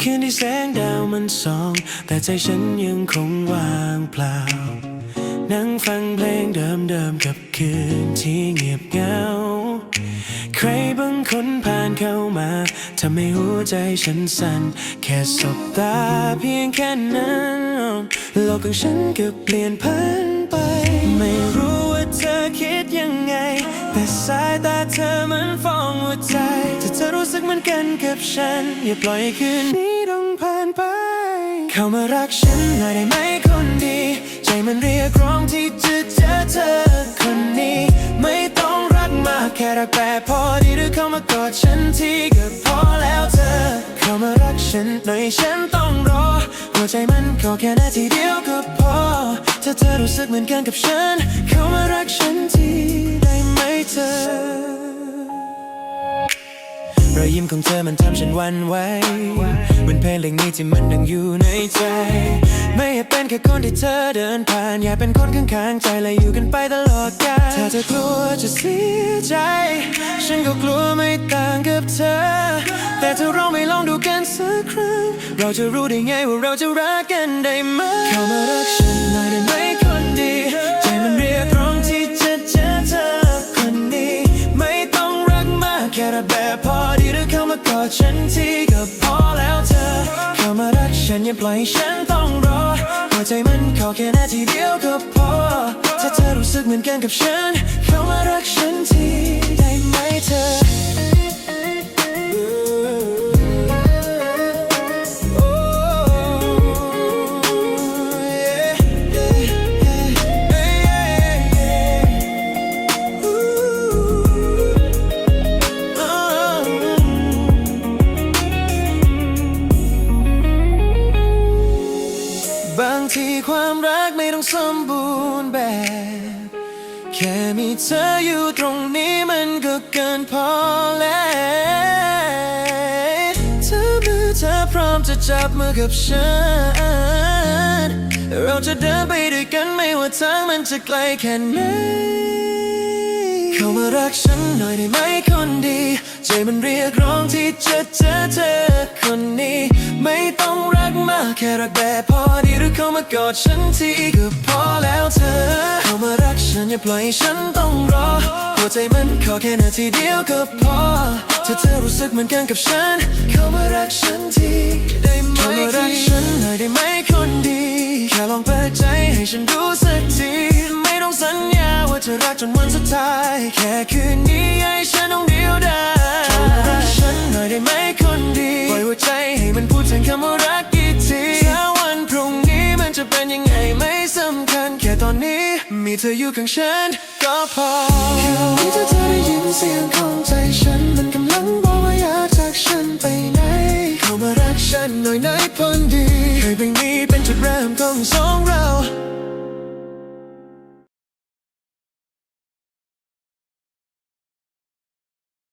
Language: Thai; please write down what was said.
คืนที่แสงดาวมันส่อง แต่ใจฉันยังคงว่างเปล่า นั่งฟังเพลงเดิมๆกับคืนที่เงียบเหงา ใครบางคนผ่านเข้ามาทำให้หัวใจฉันสั่นแค่สบตาเพียงแค่นั้น โลกของฉันก็เปลี่ยนพันไป ไม่รู้ว่าเธอคิดยังไง แต่สายตาเธอมันฟ้องหัวใจถ้าเธอรู้สึกเหมือนกันกับฉัน อย่าปล่อยให้คืนนี้ต้องผ่านไป เข้ามารักฉันหน่อยได้ไหมคนดี ใจมันเรียกร้องที่จะเจอเธอคนนี้ ไม่ต้องรักมากแค่รักแบบพอดีหรือเข้ามากอดฉันทีก็พอแล้วเธอ เข้ามารักฉันหน่อยฉันต ใจมันขอแค่นาทีเดียวก็พอ ถ้าเธอรู้สึกเหมือนกันกับฉัน เข้ามารักฉันทีได้ไหมเธอรอยยิ้มของเธอมันทำฉันหวันไหวเหมือนเพลงเพลงนี้ที่มันดังอยู่ในใจ แค่คนที่เธอเดินผ่าน อยากเป็นคนข้างๆใจและอยู่กันไปตลอดกาลถ้าเธอกลัวจะเสียใจ ฉันก็กลัวไม่ต่างกับเธอ แต่ถ้าเราไม่ลองดูกันสักครั้ง เราจะรู้ได้ไงว่าเราจะรักกันได้ไหมเข้ามารักฉันหน่อยได้ไหมคนดี ใจมันเรียกร้องที่จะเจอเธอคนนี้ ไม่ต้องรักมากแค่รักแบบพอดีหรือเข้ามากอดฉันทีก็พอแล้วเธอเข้ามารักฉันอย่าปล่อยให้ฉันต้องร ใจมันขอแค่นาทีเดียวก็พอ ถ้าเธอรู้สึกเหมือนกันกับฉัน เข้ามารักฉันทีได้ไหม ความรักไม่ต้องสมบูรณ์แบบ แค่มีเธออยู่ตรงนี้มันก็เกินพอแล้วเธอมือเธอพร้อมจะจับมือกับฉัน เราจะเดินไปด้วยกันไม่ว่าทางมันจะไกลแค่ไหนเข้ามารักฉันหน่อยได้ไหมคนดี ใจมันเรียกร้องที่จะเจอเธอคนนี้ ไม่ต้องรักมากแค่รักแบบพอดีหรือ เข้ามากอดฉันทีก็พอแล้วเธอ เข้ามารักฉันอย่าปล่อยให้ฉันต้องรอ หัวใจมันขอแค่นาทีเดียวก็พอ ถ้าเธอรู้สึกเหมือนกันกับฉัน เข้ามารักฉันทีได้ไหมเข้ามารักฉันหน่อยได้ไหมคนดี แค่ลองเปิดใจให้ฉันดูสักที ไม่ต้องสัญญาว่าจะรักจนวันสุดท้าย แค่คืนนี้ให้ฉันต้องเดียวดายเข้ามารักฉันหน่อยได้ไหมคนดี ปล่อยหัวใจให้มันพูดแทนคำว่ารัก มีเธออยู่ข้างฉันก็พอแค่นี้ถ้าเธอได้ยินเสียงของใจฉัน มันกำลังบอกว่าอยากจากฉันไปไหน เข้ามารักฉันหน่อยไหนคนดี เคยเป็นนี้เป็นจุดเริ่มของสองเรา